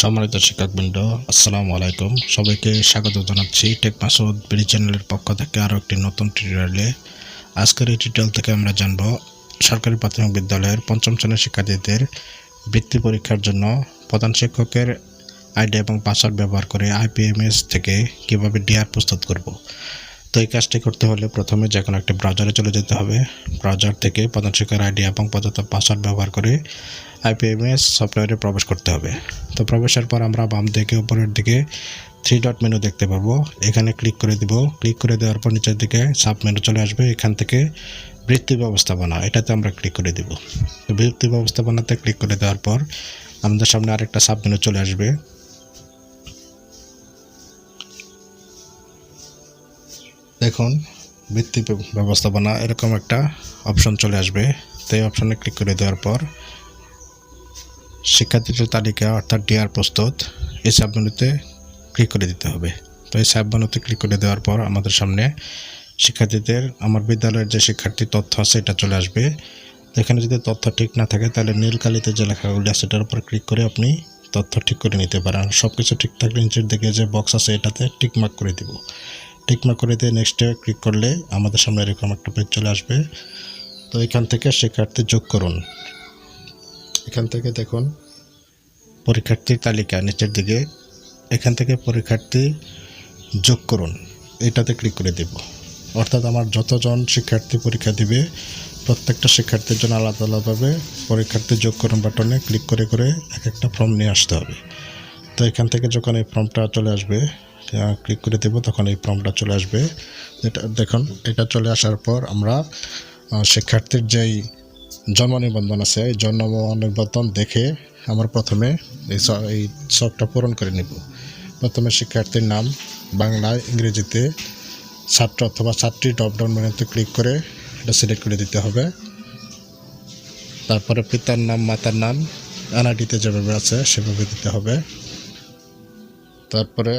সম্মানিত শিক্ষকবৃন্দ, আসসালামু আলাইকুম। সবাইকে স্বাগত জানাচ্ছি টেক মাসুদ বিডি চ্যানেলের পক্ষ থেকে আরও একটি নতুন টিউটোরিয়ালে আজকের এই টিউটোরিয়াল থেকে আমরা জানব সরকারি প্রাথমিক বিদ্যালয়ের পঞ্চম শ্রেণির শিক্ষার্থীদের বৃত্তি পরীক্ষার জন্য প্রধান শিক্ষকের আইডি এবং পাসওয়ার্ড ব্যবহার করে আইপিএমএস থেকে কীভাবে ডিআর প্রস্তুত করব। তো এই কাজটি করতে হলে প্রথমে যে কোনো একটা ব্রাউজারে চলে যেতে হবে। ব্রাউজার থেকে প্রধান শিক্ষকের আইডি এবং প্রদত্ত পাসওয়ার্ড ব্যবহার করে আইপিএমএস সফটওয়্যারে প্রবেশ করতে হবে। তো প্রবেশের পর আমরা বাম দিকে, উপরের দিকে থ্রি ডট মেনু দেখতে পারব এখানে ক্লিক করে দিব। ক্লিক করে দেওয়ার পর নিচের দিকে সাব মেনু চলে আসবে। এখান থেকে বৃত্তি ব্যবস্থাপনা, এটাতে আমরা ক্লিক করে দিব। বৃত্তি ব্যবস্থাপনাতে ক্লিক করে দেওয়ার পর আমাদের সামনে আরেকটা সাব মেনু চলে আসবে। দেখুন বৃত্তি ব্যবস্থাপনা এরকম একটা অপশন চলে আসবে। তো এই অপশনে ক্লিক করে দেওয়ার পর শিক্ষার্থীদের তালিকা অর্থাৎ ডিআর প্রস্তুত, এই সাবমেনুতে ক্লিক করে দিতে হবে। তো এই সাবমেনুতে ক্লিক করে দেওয়ার পর আমাদের সামনে শিক্ষার্থীদের, আমার বিদ্যালয়ের যে শিক্ষার্থী তথ্য আছে এটা চলে আসবে। এখানে যদি তথ্য ঠিক না থাকে, তাহলে নীল কালিতে যে লেখাগুলি আছে সেটার উপর ক্লিক করে আপনি তথ্য ঠিক করে নিতে পারেন। সব কিছু ঠিক থাকলে নিচের দিকে যে বক্স আছে এটাতে টিক মার্ক করে দিব। টিক মার্ক করে দিয়ে নেক্সটে ক্লিক করলে আমাদের সামনে এরকম একটা পেজ চলে আসবে। তো এখান থেকে শিক্ষার্থী যোগ করুন। এখান থেকে দেখুন, পরীক্ষার্থীর তালিকা নিচের দিকে। এখান থেকে পরীক্ষার্থী যোগ করুন। এটাতে ক্লিক করে দেব। অর্থাৎ আমার যতজন শিক্ষার্থী পরীক্ষা দিবে, প্রত্যেকটা শিক্ষার্থীর জন্য আলাদা আলাদাভাবে পরীক্ষার্থী যোগ করুন বাটনে ক্লিক করে করে এক একটা ফর্ম নিয়ে আসতে হবে। তো এখান থেকে যখন এই ফর্মটা চলে আসবে ক্লিক করে দেব, তখন এই ফর্মটা চলে আসবে। এটা দেখুন, এটা চলে আসার পর আমরা শিক্ষার্থীর যেই জন্ম নিবন্ধন আছে, এই জন্ম নিবন্ধন দেখে আমরা প্রথমে এই এই শখটা পূরণ করে নিব। প্রথমে শিক্ষার্থীর নাম বাংলায় ইংরেজিতে ছাত্র অথবা ছাত্রী ডপডাউন মেনুতে ক্লিক করে এটা সিলেক্ট করে দিতে হবে। তারপরে পিতার নাম, মাতার নাম এনআইডিতে যেভাবে আছে সেভাবে দিতে হবে। তারপরে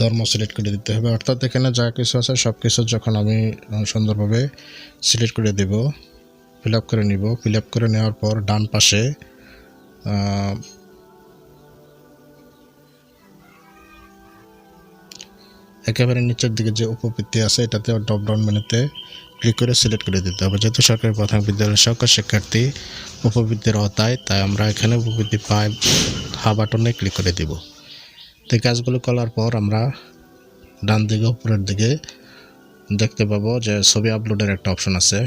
ধর্ম সিলেক্ট করে দিতে হবে। অর্থাৎ এখানে যা কিছু আছে, সব কিছু যখন আমি সুন্দরভাবে সিলেক্ট করে দেব, ফিল করে নিব। ফিল করে নেওয়ার পর ডান পাশে একেবারে নিচের দিকে যে উপবৃত্তি আছে, এটাতে ডপ ডাউন মেনুতে ক্লিক করে সিলেক্ট করে দিতে হবে। যেহেতু সরকারি প্রাথমিক বিদ্যালয়ের সকল শিক্ষার্থী উপবৃত্তির আওতায় তাই আমরা এখানে উপবৃত্তি পাই হা বাটনে ক্লিক করে দিব। তো কাজগুলো করার পর আমরা ডান দিকে, উপরের দিকে দেখতে পাবো যে ছবি আপলোডের একটা অপশন আছে।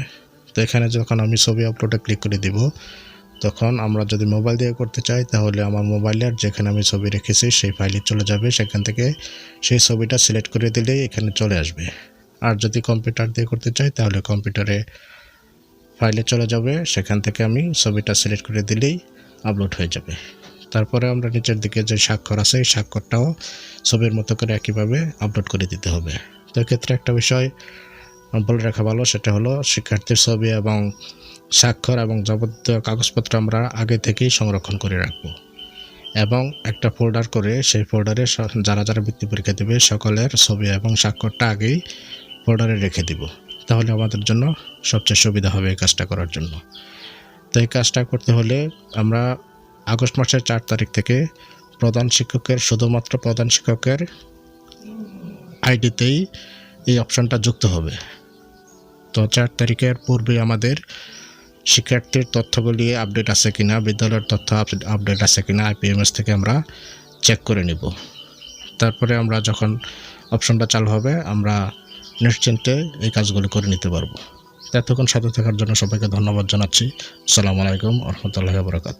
তো এখানে যখন আমি ছবি আপলোডে ক্লিক করে দিব তখন আমরা যদি মোবাইল দিয়ে করতে চাই, তাহলে আমার মোবাইলের যেখানে আমি ছবি রেখেছি, সেই ফাইলে চলে যাবে। সেখান থেকে সেই ছবিটা সিলেক্ট করে দিলেই এখানে চলে আসবে। আর যদি কম্পিউটার দিয়ে করতে চাই, তাহলে কম্পিউটারে ফাইলে চলে যাবে। সেখান থেকে আমি ছবিটা সিলেক্ট করে দিলেই আপলোড হয়ে যাবে। তারপরে আমরা নিচের দিকে যে স্বাক্ষর আছে, এই স্বাক্ষরটাও ছবির মতো করে একইভাবে আপলোড করে দিতে হবে। তো এক্ষেত্রে একটা বিষয় বলে রাখা ভালো, সেটা হলো শিক্ষার্থীর ছবি এবং স্বাক্ষর এবং যাবতীয় কাগজপত্র আমরা আগে থেকেই সংরক্ষণ করে রাখব। এবং একটা ফোল্ডার করে সেই ফোল্ডারে যারা যারা বৃত্তি পরীক্ষা দেবে, সকলের ছবি এবং স্বাক্ষরটা আগেই ফোল্ডারে রেখে দিব। তাহলে আমাদের জন্য সবচেয়ে সুবিধা হবে এই কাজটা করার জন্য। তো এই কাজটা করতে হলে আমরা আগস্ট মাসের চার তারিখ থেকে প্রধান শিক্ষকের, শুধুমাত্র প্রধান শিক্ষকের আইডিতেই এই অপশানটা যুক্ত হবে। তো চার তারিখের পূর্বে আমাদের শিক্ষার্থীর তথ্যগুলি আপডেট আছে কিনা, বিদ্যালয়ের তথ্য আপডেট আছে কিনা আইপিএমএস থেকে আমরা চেক করে নিব। তারপরে আমরা যখন অপশনটা চালু হবে, আমরা নিশ্চিন্তে এই কাজগুলি করে নিতে পারব। এতক্ষণ সাথে থাকার জন্য সবাইকে ধন্যবাদ জানাচ্ছি। আসসালামু আলাইকুম রহমতুল্লাহ বরকাত